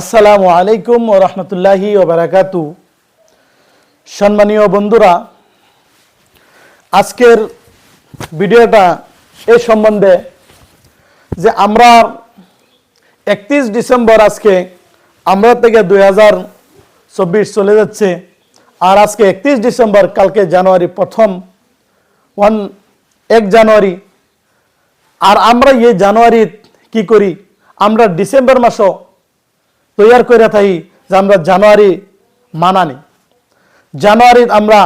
আসসালামু আলাইকুম ও রহমতুল্লাহি ও বারাকাতু। সম্মানীয় বন্ধুরা, আজকের ভিডিওটা এ সম্বন্ধে যে আমরা একত্রিশ ডিসেম্বর আজকে, আমরা থেকে দুই হাজার চব্বিশ চলে যাচ্ছে, আর আজকে একত্রিশ ডিসেম্বর, কালকে জানুয়ারি প্রথম, ওয়ান, এক জানুয়ারি। আর আমরা এই জানুয়ারি কি করি? আমরা ডিসেম্বর মাসও তৈয়ার করে থাকি যে আমরা জানুয়ারি মানানি। জানুয়ারি আমরা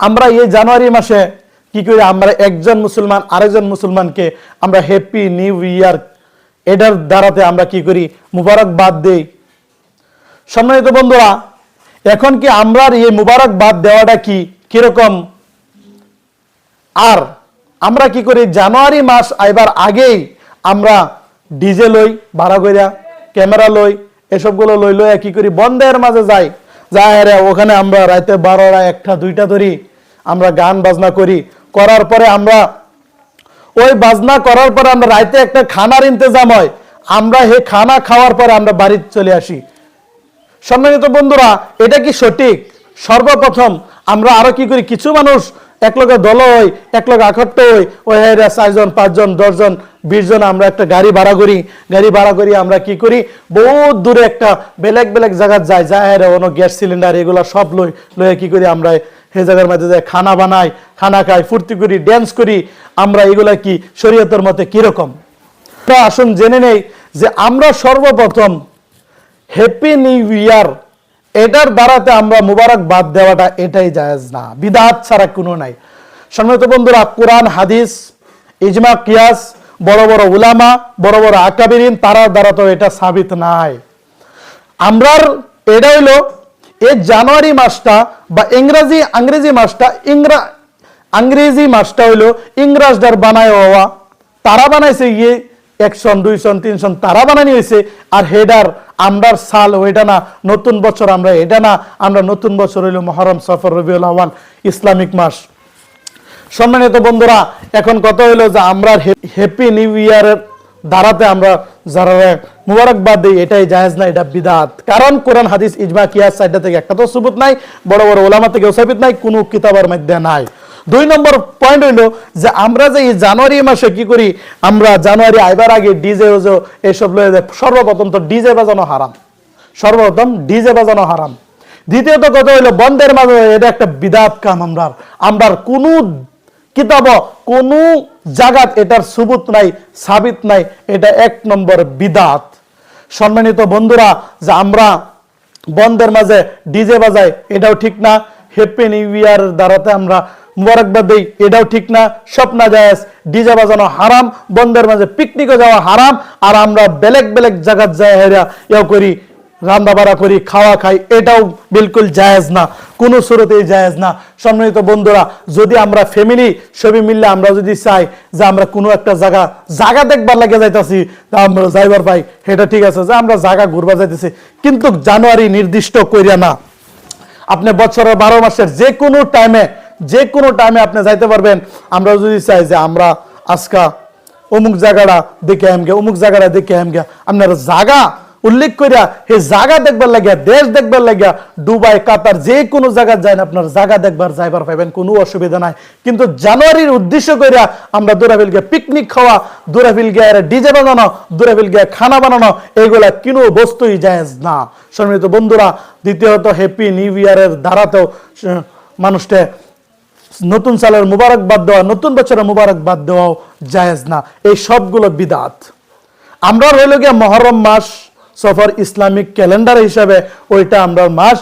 আমরা এই জানুয়ারি মাসে কি করি? আমরা একজন মুসলমান, আরেকজন মুসলমানকে আমরা হ্যাপি নিউ ইয়ার এটার দ্বারাতে আমরা কি করি? মুবারকবাদ দেই। সম্মানিত বন্ধুরা, এখন কি আমরা এই মুবারকবাদ দেওয়াটা কি কীরকম? আর আমরা কি করি? জানুয়ারি মাস আইবার আগেই আমরা ডিজে লই, ভাড়া কইরা, ক্যামেরা লই এসবগুলো লই লইয়া কি করি। বন্ধের মাঝে যাই। যাই রে, ওখানে আমরা রাতে বারোটা, একটা, দুইটা ধরি। আমরা গান বাজনা করি। করার পরে আমরা, ওই বাজনা করার পরে আমরা রাতে একটা খানার ইন্তজাম হয়। আমরা হে খানা খাওয়ার পরে আমরা বাড়ি চলে আসি। সম্মানিত বন্ধুরা, এটা কি সঠিক? সর্বপ্রথম আমরা আরও কি করি? কিছু মানুষ এক লগে দল হই এক লগে আখট্ট হই ওই চারজন, পাঁচজন, দশজন বিশ জন আমরা একটা গাড়ি ভাড়া করি, গাড়ি ভাড়া করি আমরা কি করি? বহুত দূরে একটা বেলেগ বেলেগ জায়গা যাই যায় কোনো গ্যাস সিলিন্ডার, এগুলো সব লই লয়ে কি করি আমরা সে জায়গার মধ্যে যাই, খানা বানাই, খানা খাই, ফুর্তি করি ড্যান্স করি, আমরা এগুলা কি শরীয়তের মতে কীরকম? তো আসুন জেনে নেই যে আমরা সর্বপ্রথম হ্যাপি নিউ ইয়ার এটার দ্বারাতে আমরা মুবারক বাদ দেওয়াটা এটাই জায়েজ না, বিদাত ছাড়া কোনো নাই। সম্মানিত বন্ধুরা, কোরআন, হাদিস, ইজমা, কিয়াস বড় বড় উলামা, বড় বড় আকাবিরিন, তারার দ্বারা তো এটা সাবিত নাই। আমরার এটা হইল এই জানুয়ারি মাসটা বা ইংরেজি, আংরেজি মাসটা, ইংরা, আংরেজি মাসটা হইল, ইংরাজদার বানায় হওয়া। তারা বানাইছে গিয়ে একশন, দুইশন, তিনশন, তারা বানানি হয়েছে আর হেডার, আমরার সাল ওইটা না, নতুন বছর আমরা, এটা না, আমরা নতুন বছর হইল মহরম সফর রবিউল আহ্বান ইসলামিক মাস। সম্মানিত বন্ধুরা, এখন কত হইল যে আমরা হ্যাপি নিউ ইয়ারের দ্বারাতে আমরা যারা মুবারকবাদ দিই, এটাই জায়েজ না, এটা বিদাত। কারণ কোরআন, হাদিস, ইজমা, কিয়াস সাইডটা থেকে একটা তো সুবুত নাই, বড় বড় ওলামা থেকে ওসাবিত নাই, কোনো কিতাবের মধ্যে নাই। দুই নম্বর পয়েন্ট হইল যে আমরা যে এই জানুয়ারি মাসে কি করি, আমরা জানুয়ারি আইবার আগে ডিজে ওজো এইসব লয়ে সর্বপ্রথম তো ডিজে বাজানো হারাম। সর্বপ্রথম ডিজে বাজানো হারাম। দ্বিতীয়ত কথা হইল বন্ধের মাঝে এটা একটা বিদাত কাম আমরা আমরা কোনো কিতাব কোন জাগাত এটার সুবুত নাই, সাবিত নাই, এটা এক নম্বর বিদাত। সম্মানিত বন্ধুরা, যে আমরা বন্ধের মাঝে ডিজে বাজাই, এটাও ঠিক না। হ্যাপি নিউ ইয়ার দ্বারাতে আমরা মুবারকবাদ দিই, এটাও ঠিক না। স্বপ্ন জায়েজ, ডিজে বাজানো হারাম, বন্ধের মাঝে পিকনিকে যাওয়া হারাম, আর আমরা বেলেগ বেলেগ জায়গাত যাই হেরা ইয়ে করি। রান্না বাড়া করি, খাওয়া খাই, এটাও বিলকুল জায়েজ না, কোনো সুরতেই জায়েজ না। সম্মানিত বন্ধুরা, যদি আমরা ফ্যামিলি সবই মিললে আমরা যদি চাই যে আমরা কোনো একটা জায়গা জায়গা দেখবার লাগে যাইতেছি আমরা যাইবার পাই। সেটা ঠিক আছে যে আমরা জায়গা ঘুরবার যাইতেছি, কিন্তু জানুয়ারি নির্দিষ্ট করিয়া না। আপনি বছরের বারো মাসের যে কোনো টাইমে যে কোনো টাইমে আপনি যাইতে পারবেন। আমরা যদি চাই যে আমরা আজকা অমুক জায়গাটা দেখে আম গে অমুক জায়গাটা দেখে আম গে আপনার জায়গা উল্লেখ করিয়া হে জায়গা দেখবার লাগিয়া, দেশ দেখবার লাগিয়া, দুবাই, কাতার, যে কোনো জায়গা যায় আপনার জায়গা দেখবার, যাইবার পাইবেন, কোনো অসুবিধা নাই। কিন্তু জানুয়ারির উদ্দেশ্য করিয়া আমরা দূরাবিল গিয়ে পিকনিক খাওয়া, দূরাবিল গিয়ে ডিজে বানানো, দূরাবিল গিয়ে খানা বানানো এগুলা কোনো বস্তুই জায়েজ না। সম্মিলিত বন্ধুরা, দ্বিতীয়ত হ্যাপি নিউ ইয়ারের দ্বারাতেও মানুষটা নতুন সালের মুবারক বাদ দেওয়া, নতুন বছরের মুবারক বাদ দেওয়াও জায়েজ না। এই সবগুলো বিদাত। আমরা রইল গিয়া মহরম মাস। সফর ইসলামিক ক্যালেন্ডার হিসাবে ওইটা আমরা মাস